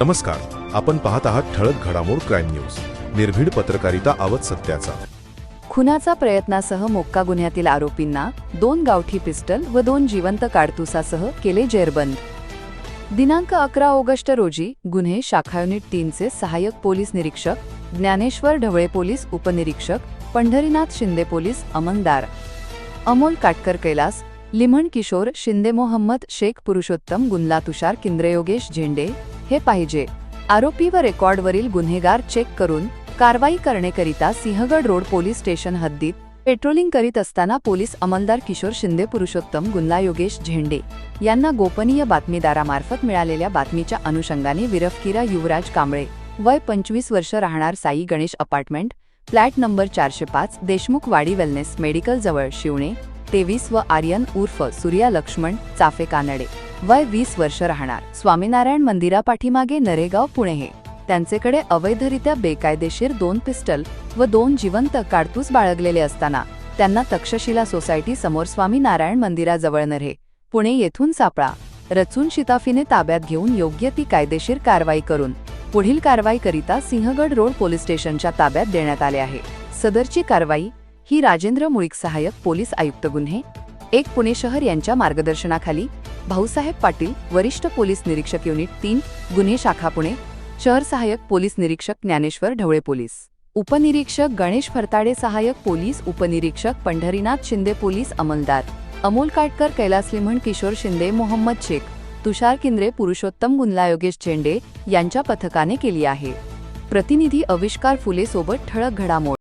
नमस्कार. आपण पाहत आहात ठळक घडामोड क्राईम न्यूज. निर्भीड पत्रकारिता आवत सत्याचा. खुनाचा प्रयत्नासह मोक्का गुन्ह्यातील आरोपींना दोन गावठी पिस्टल व दोन जिवंत काडतुसासह केले जेरबंद. दिनांक अकरा ऑगस्ट रोजी गुन्हे शाखा युनिट तीनचे सहाय्यक पोलीस निरीक्षक ज्ञानेश्वर ढवळे पोलीस उपनिरीक्षक पंढरीनाथ शिंदे पोलीस अमनदार अमोल काटकर कैलास लिमण किशोर शिंदे मोहम्मद शेख पुरुषोत्तम गुंला तुषार किंद्रयोगेश झेंडे हे पाहिजे. आरोपी व रेकॉर्डवरील गुन्हेगार चेक करून कारवाई करण्याकरिता सिंहगड रोड पोलीस स्टेशन हद्दीत पेट्रोलिंग करीत असताना पोलीस अंमलदार किशोर शिंदे पुरुषोत्तम गुल्ला योगेश झेंडे यांना गोपनीय बातमीदारामार्फत मिळालेल्या बातमीच्या अनुषंगाने विरफकिरा युवराज कांबळे वय पंचवीस वर्ष राहणार Sai Ganesh apartment flat number चारशे पाच देशमुख वाडी वेलनेस मेडिकल जवळ शिवणे तेवीस व आर्यन उर्फ सूर्या लक्ष्मण चाफे कानडे. वय वीस वर्ष राहणार. स्वामीनारायण मंदिरापाठीमागे नरेगाव पुणे हे. त्यांचेकडे अवैधरित्या बेकायदेशीर दोन पिस्टल व दोन जिवंत काडतूस बाळगलेले असताना त्यांना तक्षशिला सोसायटी समोर स्वामीनारायण मंदिराजवळ नरे पुणे येथून सापळा. रचून शिताफीने ताब्यात घेऊन योग्य ती कायदेशीर कारवाई करून पुढील कारवाईकरिता सिंहगड रोड पोलीस स्टेशनच्या ताब्यात देण्यात आले आहे. सदरची कारवाई ही राजेंद्र मुळीक सहाय्यक पोलीस आयुक्त गुन्हे एक पुणे शहर यांच्या मार्गदर्शनाखाली भाऊसाहेब पाटील वरिष्ठ पोलीस निरीक्षक युनिट तीन गुन्हे शाखा पुणे शहर सहाय्यक पोलीस निरीक्षक ज्ञानेश्वर ढवळे पोलीस. उपनिरीक्षक गणेश फरताडे सहाय्यक पोलीस उपनिरीक्षक पंढरीनाथ शिंदे पोलीस अंमलदार अमोल काटकर कैलास लिमण किशोर शिंदे मोहम्मद शेख तुषार किंद्रे पुरुषोत्तम गुंदला योगेश चेंडे यांच्या पथकाने केली आहे. प्रतिनिधी अविष्कार फुले सोबत ठळक घडामोड.